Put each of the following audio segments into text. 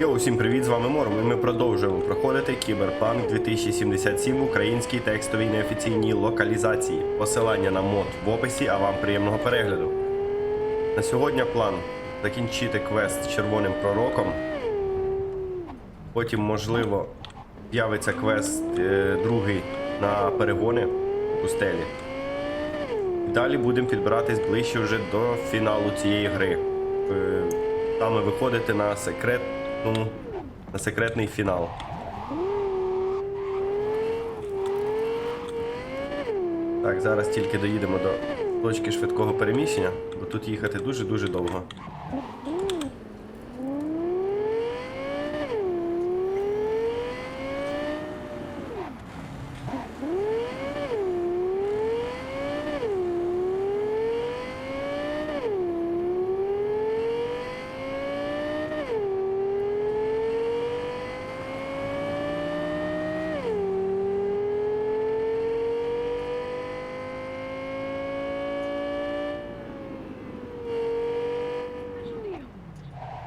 Йоу, усім привіт, з вами Морм, і ми продовжуємо проходити Кіберпанк 2077 в українській текстовій неофіційній локалізації. Посилання на мод в описі, а вам приємного перегляду. На сьогодні план закінчити квест з червоним пророком. Потім, можливо, з'явиться квест е, другий на перегони у пустелі. Далі будемо підбиратись ближче вже до фіналу цієї гри. Е, Саме виходити на секретну, на секретний фінал. Так, зараз тільки доїдемо до точки швидкого переміщення, бо тут їхати дуже-дуже довго.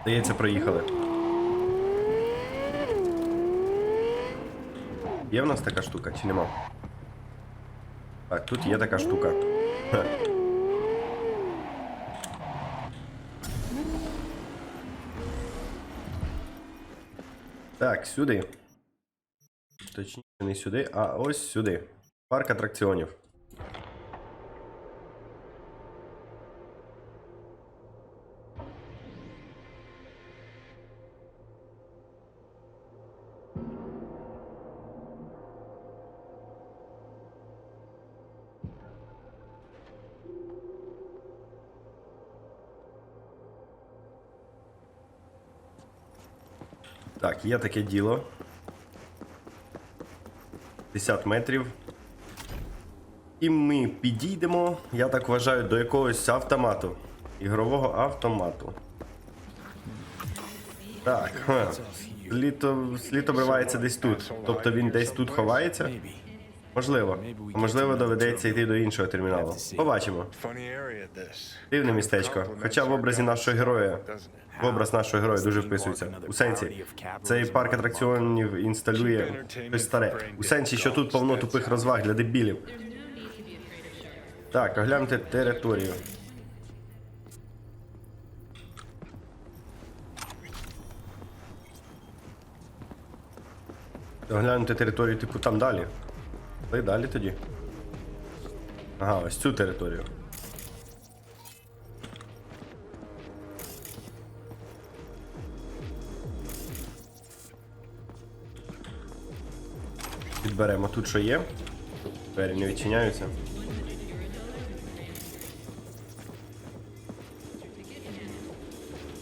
Здається, проїхали. Є в нас така штука чи нема? Так, тут є така штука. Хе. Так, сюди. Точніше, не сюди, а ось сюди. Парк атракціонів. Так, є таке діло. 50 метрів. І ми підійдемо, я так вважаю, до якогось автомату. Ігрового автомату. Так, слід обривається десь тут. Тобто він десь тут ховається? Можливо. Можливо, доведеться йти до іншого терміналу. Побачимо. Дивне містечко. Хоча в образі нашого героя. В образ нашого героя дуже вписується. У сенсі, цей парк атракціонів інсталює щось старе. У сенсі, що тут повно тупих розваг для дебілів. Так, огляньте територію. Оглянути територію, типу, там далі. Й далі тоді. Ага, ось цю територію. Підберемо тут, що є. Двері не відчиняються.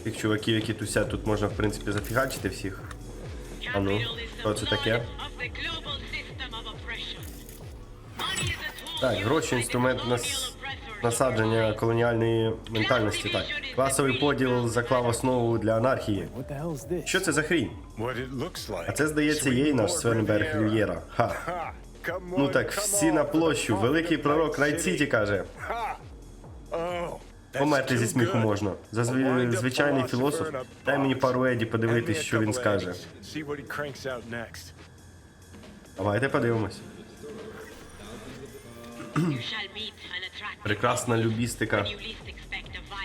Тих чуваків, які тусять, тут можна, в принципі, зафігачити всіх. А ну, що це таке? Так, гроші інструмент нас... насадження колоніальної ментальності. Так. Класовий поділ заклав основу для анархії. Що це за хрінь? А це, здається, є і наш Свенберг Рів'єра. Ха. Ну так, всі на площу. Великий пророк Найт-Сіті каже. Померти зі сміху можна. Зазвичай звичайний філософ. Дай мені пару еді подивитись, що він скаже. Давайте подивимось. Прекрасна любістика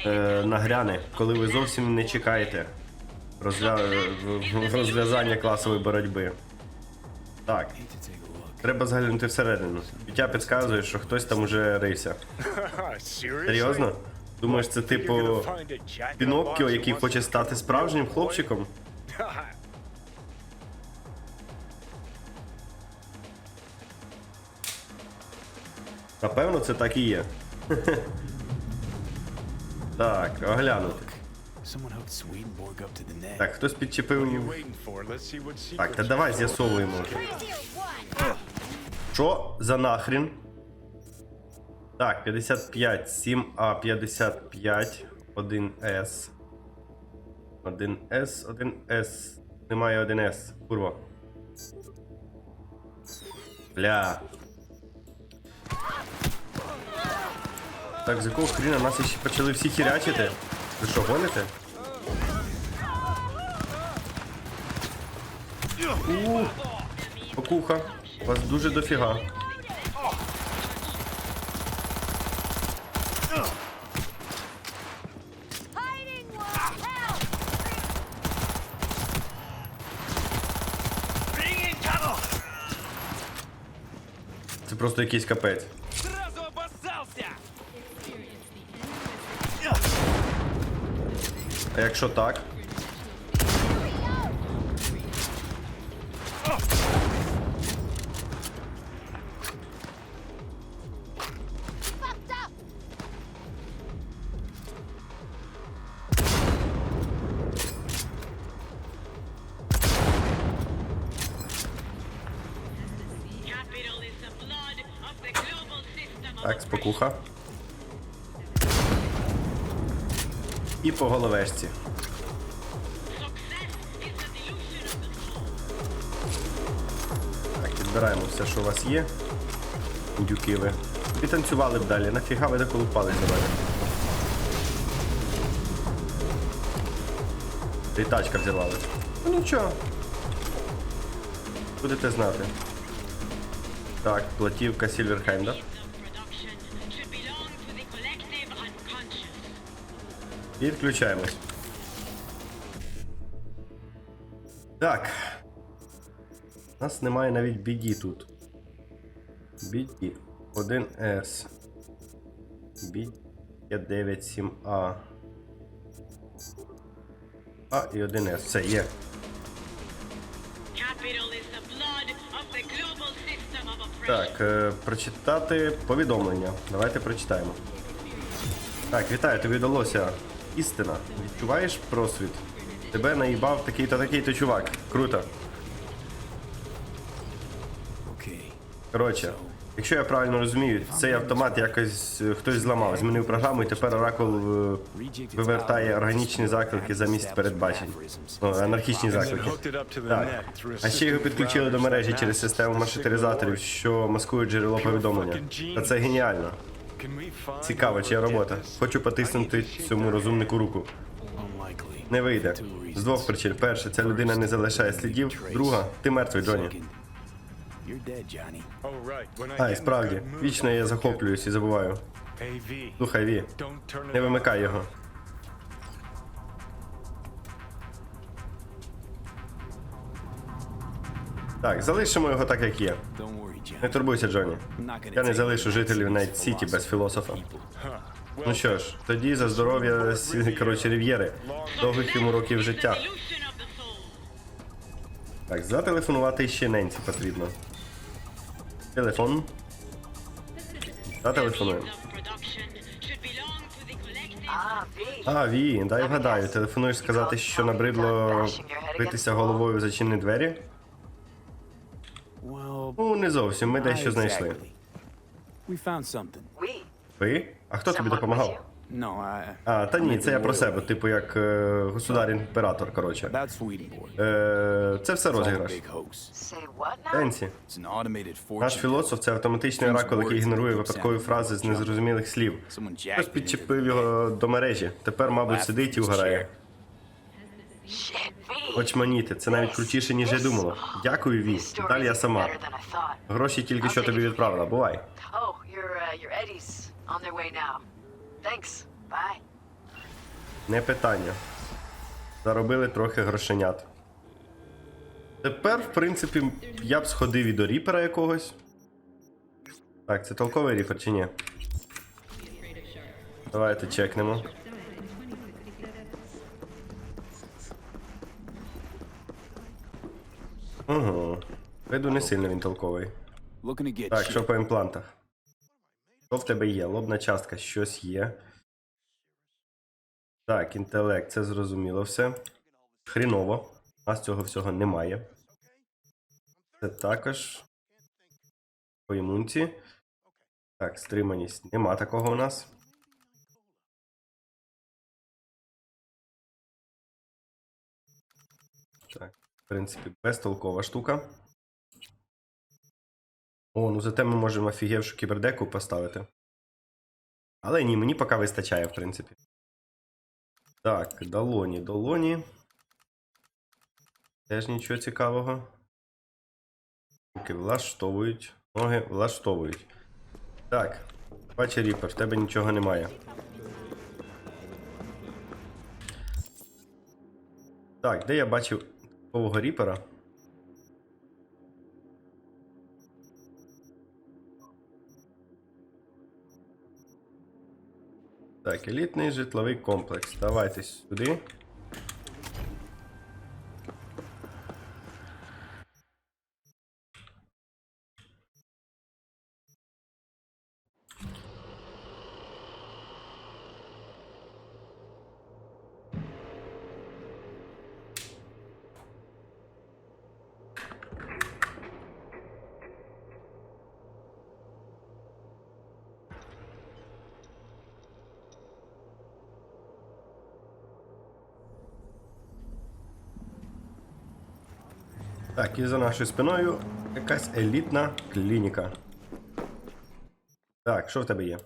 е, нагряне, коли ви зовсім не чекаєте розвя... в- в- розв'язання класової боротьби. Так, треба заглянути всередину. Відтя підказує, що хтось там уже рився. Серйозно? Думаєш, це типу Піноккіо, який хоче стати справжнім хлопчиком? Напевно, це так і є. Так, оглянути. Так, хтось підчепив. Так, та давай з'ясовуємо. Що за нахрін? Так, 55, 7А, 55, 1С. 1С, 1С. Немає 1С. Курва. Бля. Так, з якого хріна нас ще почали всі хірячити? Ви що, гоните? У, Покуха. Вас дуже дофіга. Це просто якийсь капець. А якщо так? Fucked up! І по головешці. Так, підбираємо все, що у вас є. Дюки ви. І танцювали б далі. Нафіга ви доколупались до мене. І тачка взірвалась. Ну нічого. Будете знати. Так, платівка. Of production unconscious. Відключаємось. Так. У нас немає навіть біді тут. Біді. 1С. Біді 97А. А і 1С. Все, є. Так, е, прочитати повідомлення. Давайте прочитаємо. Так, вітаю, тобі вдалося. Істина. Відчуваєш просвіт? Тебе наїбав такий-то такий-то чувак. Круто. Коротше, якщо я правильно розумію, цей автомат якось е, хтось зламав, змінив програму, і тепер Оракул е, вивертає органічні заклики замість передбачень. Ну, анархічні заклики. Так. А ще його підключили до мережі через систему маршрутизаторів, що маскують джерело повідомлення. Та це геніально. Цікаво, чия робота. Хочу потиснути цьому розумнику руку. Не вийде. З двох причин. Перше, ця людина не залишає слідів. Друга, ти мертвий, Джоні. Second, you're dead, Johnny. А, і справді, вічно я захоплююсь і забуваю. Слухай, Ві, не вимикай його. Так, залишимо його так, як є. Не турбуйся, Джоні. Я не залишу жителів Найт Сіті без філософа. Ну що ж, тоді за здоров'я коротше, Рів'єри. Довгих йому років життя. Так, зателефонувати ще Ненці потрібно. Телефон. Зателефонуємо. А, Ві, дай вгадаю, телефонуєш сказати, що набридло битися головою в зачинені двері? Ну, не зовсім, ми дещо знайшли. something. We. Ви? А хто тобі допомагав? А, та ні, це я про себе, типу як е, государ-імператор, коротше. Е, це все розіграш. automated Наш філософ це автоматичний оракул, який генерує випадкові фрази з незрозумілих слів. Хтось підчепив його до мережі. Тепер, мабуть, сидить і вгорає. Shit, V. Очманіти, це навіть крутіше, ніж я думала. Дякую, Ві. Далі я сама. Гроші тільки що тобі відправила. Бувай. Не питання. Заробили трохи грошенят. Тепер, в принципі, я б сходив і до ріпера якогось. Так, це толковий ріпер чи ні? Давайте чекнемо. Угу. Виду не сильно він толковий. Так, що по імплантах? Що в тебе є? Лобна частка, щось є. Так, інтелект, це зрозуміло все. Хріново. У нас цього всього немає. Це також. По імунці. Так, стриманість. Нема такого у нас. В принципі, безтолкова штука. О, ну зате ми можемо офігевшу кібердеку поставити. Але ні, мені поки вистачає, в принципі. Так, долоні, долоні. Теж нічого цікавого. руки влаштовують. Ноги влаштовують. Так. Бачи, Ріпер, в тебе нічого немає. Так, де я бачив такого ріпера? Так, елітний житловий комплекс. Давайте сюди. І за нашою спиною якась елітна клініка. Так, що в тебе є?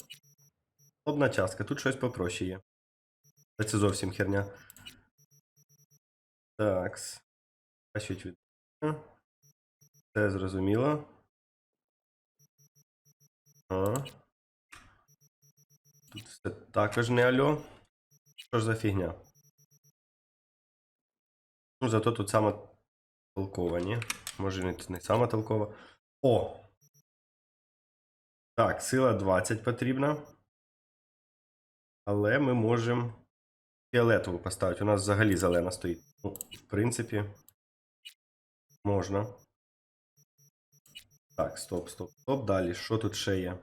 Одна частка, тут щось попроще є. Та Це зовсім херня. Так. Бачить від. Це зрозуміло. Ага. Тут все також не альо. Що ж за фігня? Ну, зато тут саме толкова, ні? Може не, сама толкова. О! Так, сила 20 потрібна. Але ми можемо фіолетову поставити. У нас взагалі зелена стоїть. Ну, в принципі, можна. Так, стоп, стоп, стоп. Далі. Що тут ще є?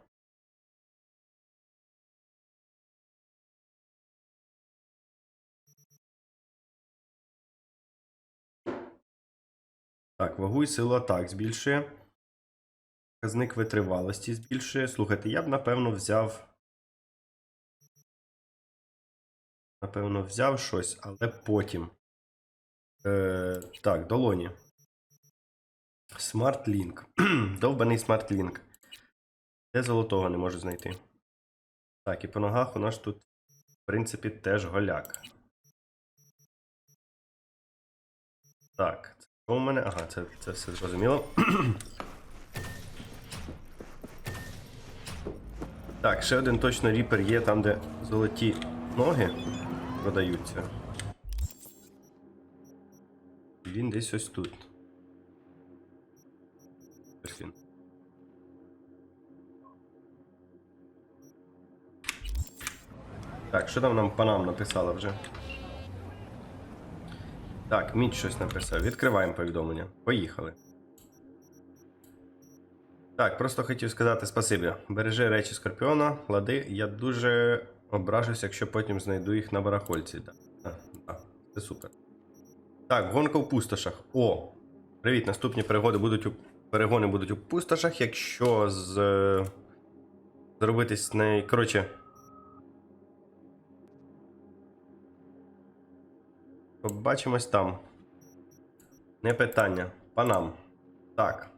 Так, вагу і силу атак збільшує. Показник витривалості збільшує. Слухайте, я б напевно взяв. Напевно, взяв щось, але потім. Е, так, долоні. Link. Довбаний Link. Де золотого не можу знайти. Так, і по ногах у нас тут, в принципі, теж голяк. Так, у мене? Ага, це, це все зрозуміло. Так, ще один точно ріпер є там, де золоті ноги продаються. Він десь ось тут. Ось він. Так, що там нам панам написала вже? Так, Міч щось написав. Відкриваємо повідомлення. Поїхали. Так, просто хотів сказати спасибі. Бережи речі Скорпіона, лади. Я дуже ображусь, якщо потім знайду їх на барахольці. Так, так, це супер. Так, гонка в пустошах. О! Привіт, наступні перегони будуть у перегони будуть у пустошах, якщо з. Зробити з. Коротше. Побачимось там. Не питання. Панам. Так.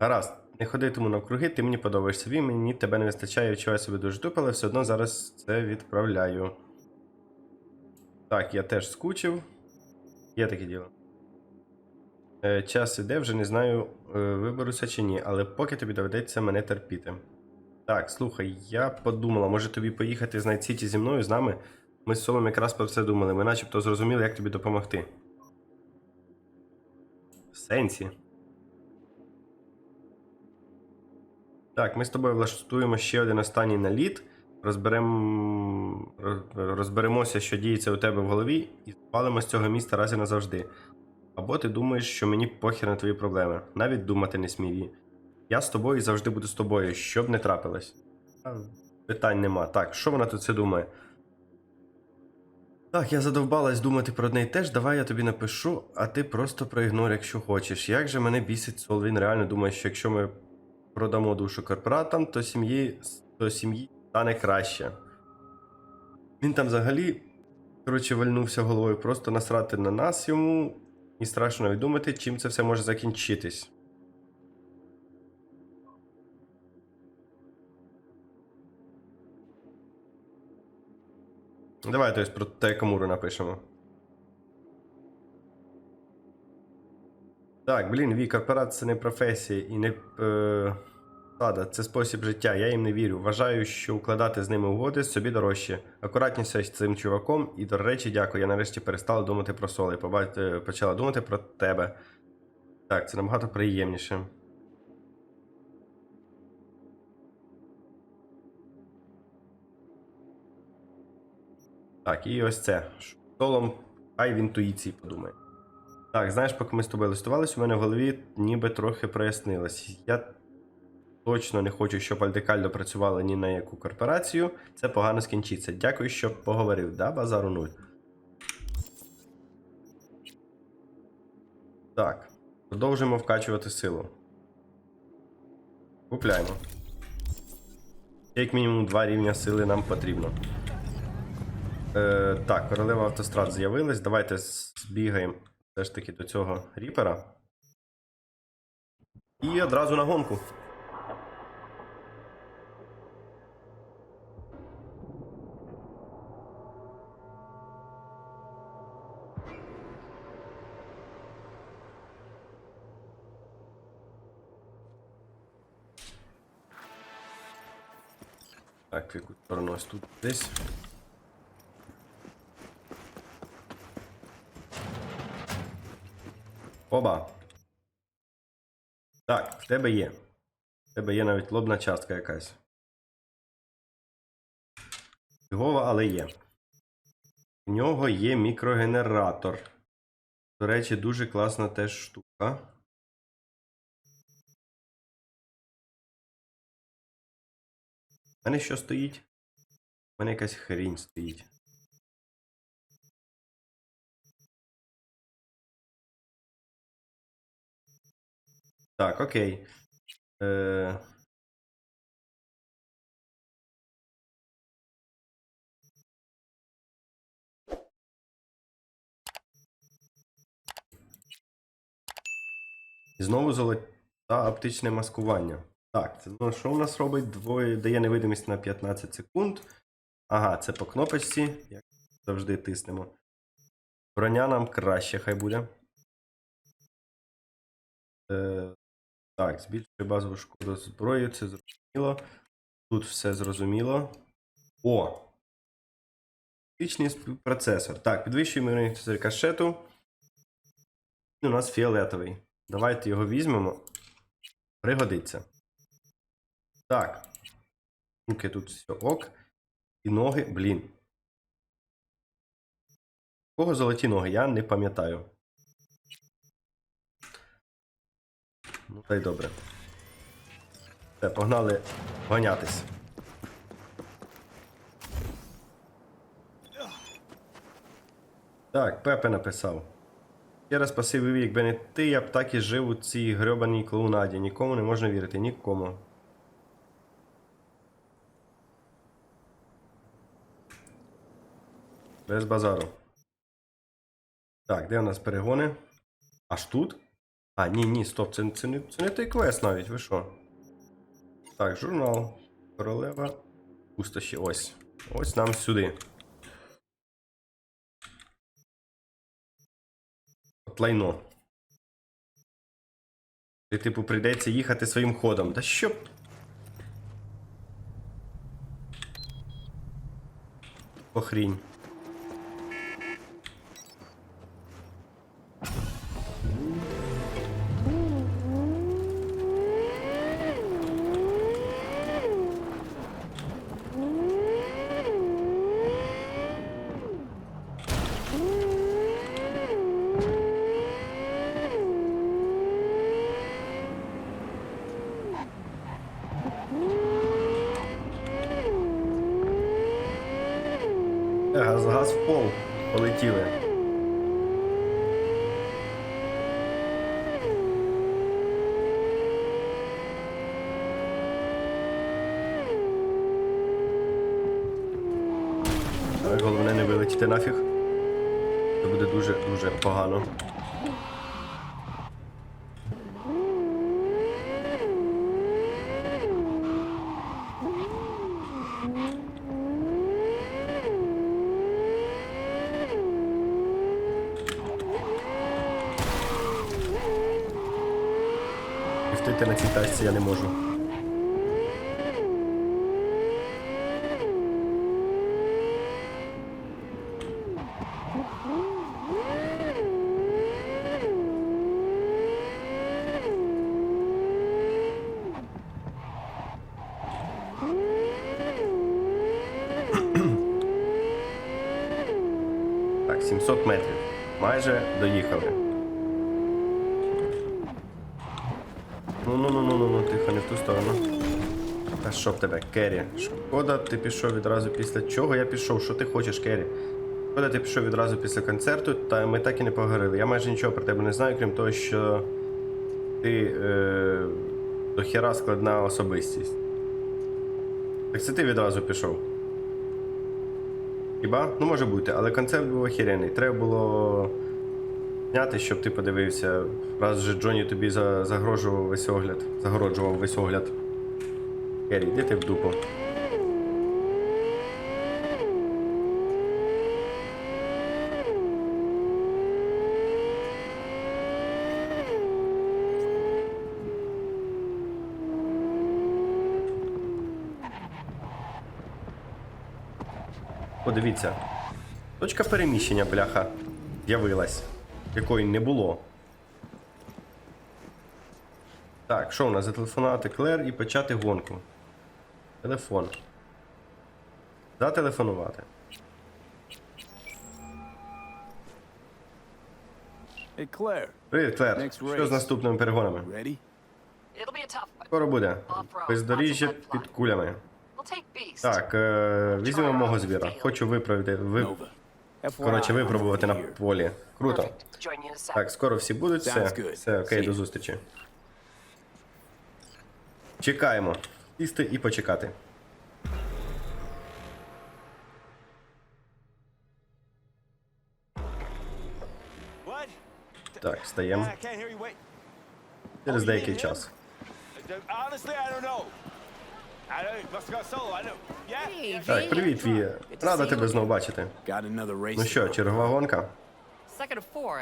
Гаразд. Не ходитиму навкруги, ти мені подобаєшся. Він мені тебе не вистачає, відчуваю себе дуже тупо, але все одно зараз це відправляю. Так, я теж скучив. Є таке діло. Е, час іде, вже не знаю, е, виберуся чи ні, але поки тобі доведеться мене терпіти. Так, слухай, я подумала, може тобі поїхати з Найт Сіті зі мною, з нами? Ми з Солом якраз про це думали. Ми начебто зрозуміли, як тобі допомогти. В сенсі. Так, ми з тобою влаштуємо ще один останній наліт. Розберем... Розберемося, що діється у тебе в голові, і спалимо з цього міста раз і назавжди. Або ти думаєш, що мені похер на твої проблеми. Навіть думати не смій. Я з тобою і завжди буду з тобою, що б не трапилось. Питань нема. Так, що вона тут це думає? Так, я задовбалась думати про неї теж. Давай я тобі напишу, а ти просто проігнор, якщо хочеш. Як же мене бісить Сол, він реально думає, що якщо ми продамо душу корпоратам, то сім'ї то сім'ї стане краще. Він там взагалі, коротше, вальнувся головою, просто насрати на нас йому, і страшно навіть думати, чим це все може закінчитись. Давай тобто про Текамуру напишемо. Так, блін, Вік, корпорація це не професія і не е, сада, це спосіб життя. Я їм не вірю. Вважаю, що укладати з ними угоди собі дорожче. Акуратніше з цим чуваком, і до речі, дякую. Я нарешті перестала думати про соли. Е, Почала думати про тебе. Так, це набагато приємніше. Так, і ось це. Солом, хай в інтуїції подумає. Так, знаєш, поки ми з тобою листувалися, у мене в голові ніби трохи прояснилось. Я точно не хочу, щоб Альдекальдо працювала ні на яку корпорацію. Це погано скінчиться. Дякую, що поговорив. Да, базару нуль. Так. Продовжуємо вкачувати силу. Купляємо. Як мінімум два рівня сили нам потрібно. Е, так, королева автострад з'явилась. Давайте збігаємо все ж таки до цього ріпера. І одразу на гонку. Так, в яку сторону ось тут десь. Оба. Так, в тебе є. В тебе є навіть лобна частка якась. Фігова, але є. У нього є мікрогенератор. До речі, дуже класна теж штука. У мене що стоїть? У мене якась хрінь стоїть. Так, окей. Е... Знову золота оптичне маскування. Так, ну, що у нас робить? Двоє дає невидимість на 15 секунд. Ага, це по кнопочці, як завжди тиснемо. Броня нам краще, хай буде. Е, так, збільшує базову шкоду зброї, це зрозуміло. Тут все зрозуміло. О! Оптичний процесор. Так, підвищуємо ймовірність рикошету. Він у нас фіолетовий. Давайте його візьмемо. Пригодиться. Так. Руки тут все ок. І ноги, блін. У Кого золоті ноги? Я не пам'ятаю. Ну, та й добре. Все, погнали гонятись. Так, Пепе написав. Ще раз спасибі, якби не ти, я б так і жив у цій грьобаній клоунаді. Нікому не можна вірити, нікому. Без базару. Так, де у нас перегони? Аж тут? А, ні, ні, стоп, це, це, не, це не той квест навіть, ви що? Так, журнал. Королева. Пустощі. Ось. Ось нам сюди. От лайно. І, типу, прийдеться їхати своїм ходом. Та що? Похрінь. Е, Газ, газ в пол. Полетіли. Так, головне не вилетіти нафіг. Це буде дуже-дуже погано. дрифтити на цій тачці я не можу. Так, 700 метрів. Майже доїхали. Ну ну ну ну ну ну тихо, не в ту сторону. Та що б тебе, Керрі? Шкода, ти пішов відразу після чого я пішов? Що ти хочеш, Керрі? Шкода, ти пішов відразу після концерту, та ми так і не поговорили. Я майже нічого про тебе не знаю, крім того, що ти е, дохіра складна особистість. Так це ти відразу пішов. Хіба? Ну може бути, але концерт був охерений. Треба було зняти, щоб ти подивився. Раз же Джоні тобі загрожував весь огляд. Загороджував весь огляд. Керрі, йди ти в дупу. Подивіться. Точка переміщення, бляха, з'явилась, якої не було. Так, що у нас? Зателефонувати Клер і почати гонку. Телефон. Зателефонувати. Hey, Claire, Привіт, Клер. Що з наступними перегонами? Скоро буде. Бездоріжжя під кулями. Так, е, візьмемо мого звіра. Хочу виправити. Ви... Коротше, випробувати на полі. Круто. Так, скоро всі будуть, все. Все, окей, до зустрічі. Чекаємо. Сісти і почекати. Так, стаємо. Через Oh, деякий час. Так, привіт, Вія. Рада тебе знову бачити. Ну що, чергова гонка?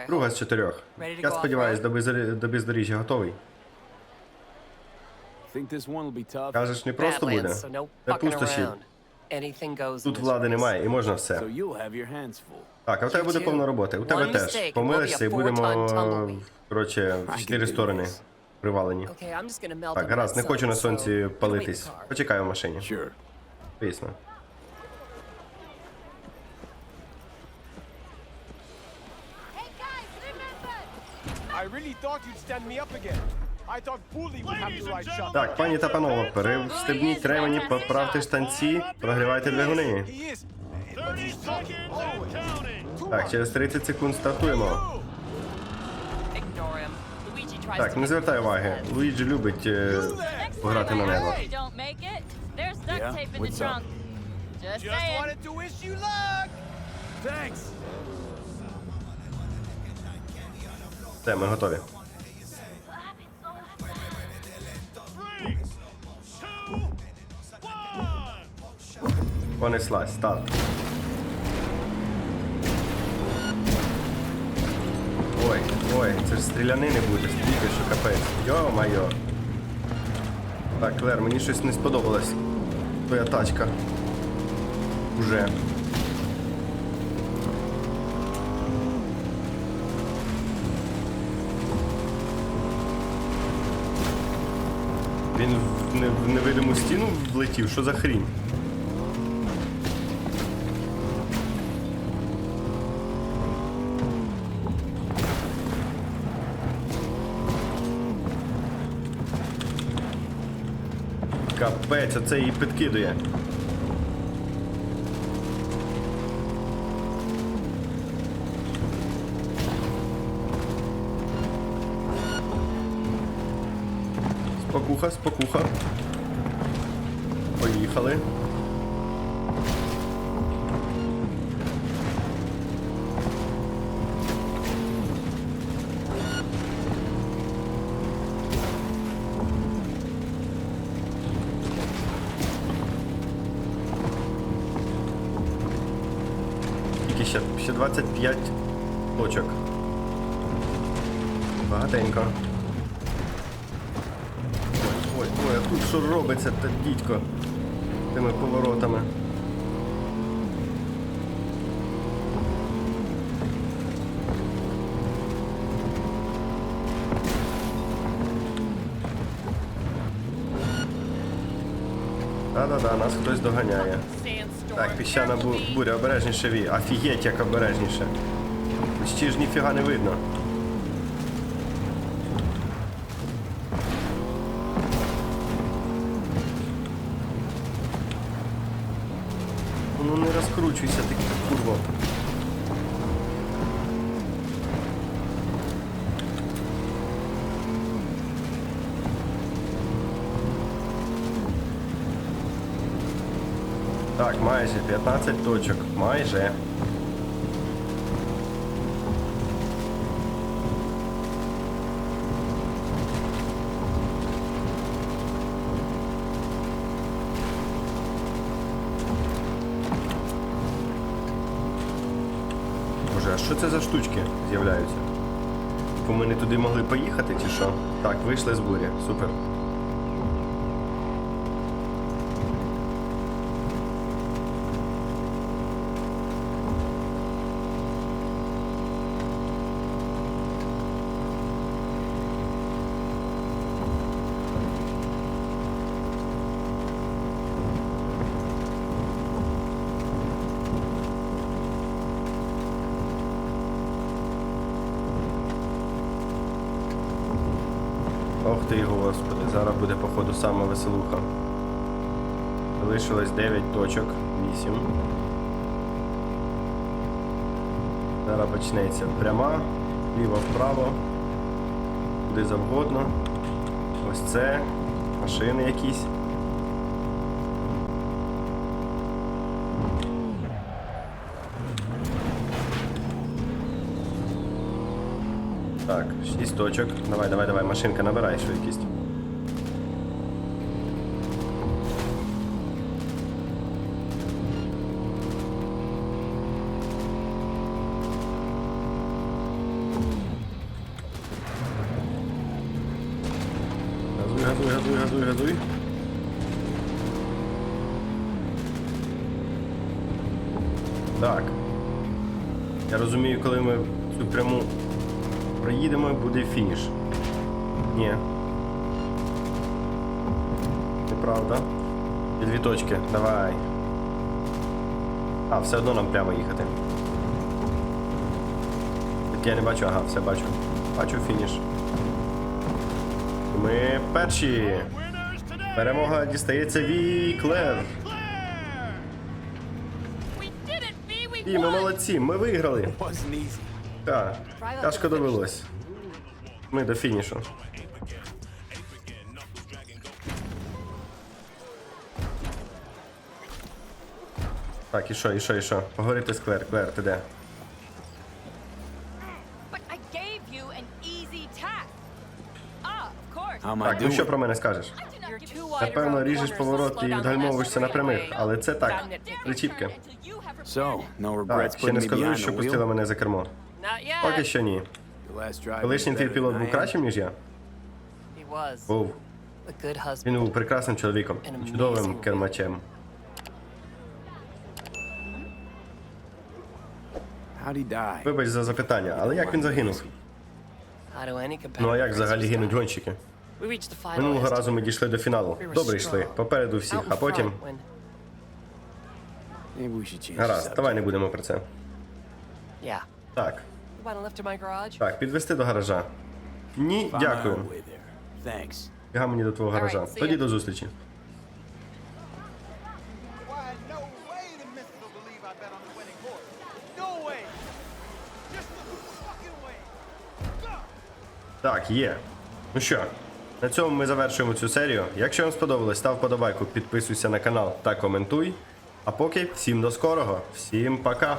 Друга з чотирьох. Я go до, бездорі- бездоріжжя готовий. Кажеш, не просто буде. Це пустоші. Тут влади немає і можна все. Так, а в тебе буде повно роботи. У тебе теж. Помилишся і будемо, коротше, в чотири сторони привалені. Так, гаразд, не хочу на сонці палитись. Почекаю в машині. Звісно. Так, пані та панове, перестебніть ремені, поправте штанці, прогрівайте двигуни. Так, через 30 секунд стартуємо. Так, не звертай уваги. Луїджі любить е, пограти на Yeah? What's up? Just saying. wanted to wish you luck. Thanks. Все, ми готові. Three, two, one. Понеслась, старт. Ой, ой, це ж стрілянини буде, стільки, що капець. Йо-майо. Так, Клер, мені щось не сподобалось. Твоя тачка. Уже. Він в невидиму стіну влетів, що за хрінь? Капець, оце її підкидує. Спокуха, спокуха. Поїхали. Ще, ще 25 точок. Багатенько. Ой, ой, а тут що робиться, та дідько? Тими поворотами. Да-да-да, нас хтось доганяє. Так, піщана бу буря, обережніше ві. Офігеть, як обережніше. Почти ж ніфіга не видно. Ну не розкручуйся, ти курво. Так, майже 15 точок. Майже. Боже, а що це за штучки з'являються? Типу ми не туди могли поїхати чи що? Так, вийшли з бурі. Супер. Ох ти, господи, зараз буде походу сама веселуха. Залишилось 9 точок, 8. Зараз почнеться пряма, ліво вправо, куди завгодно. Ось це, машини якісь. Так, 6 точок. Давай, давай, давай, машинка, набирай швидкість. Проїдемо, буде фініш. Ні. Неправда. І дві точки. Давай. А, все одно нам прямо їхати. Так я не бачу, ага, все бачу. Бачу фініш. Ми перші. Перемога дістається Ві Клер. We did it, V. We І ми молодці, ми виграли. Так, тяжко довелось. Ми до фінішу. Так, і що, і що, і що? Поговорити з Клер. Клер, ти де? Ah, Так, ну що про мене скажеш? Напевно, ріжеш поворот і відгальмовуєшся на прямих, але це так, причіпки. Так, ще не behind що пустила мене за кермо. Поки що ні. Колишній твій пілот був кращим, ніж я. Був. Він був прекрасним чоловіком, чудовим кермачем. Вибач за запитання, але як він загинув? Ну а як взагалі гинуть гонщики? We reached the final Минулого разу ми дійшли до фіналу. Добре йшли, попереду всіх, а потім. Гаразд, давай не будемо про це. Так, Так, підвести до гаража. Ні, дякую. own way there. Thanks. Бігай мені до твого гаража. Тоді до зустрічі. Так, є. Ну що, на цьому ми завершуємо цю серію. Якщо вам сподобалось, став подобайку, підписуйся на канал та коментуй. А поки всім до скорого, всім пока!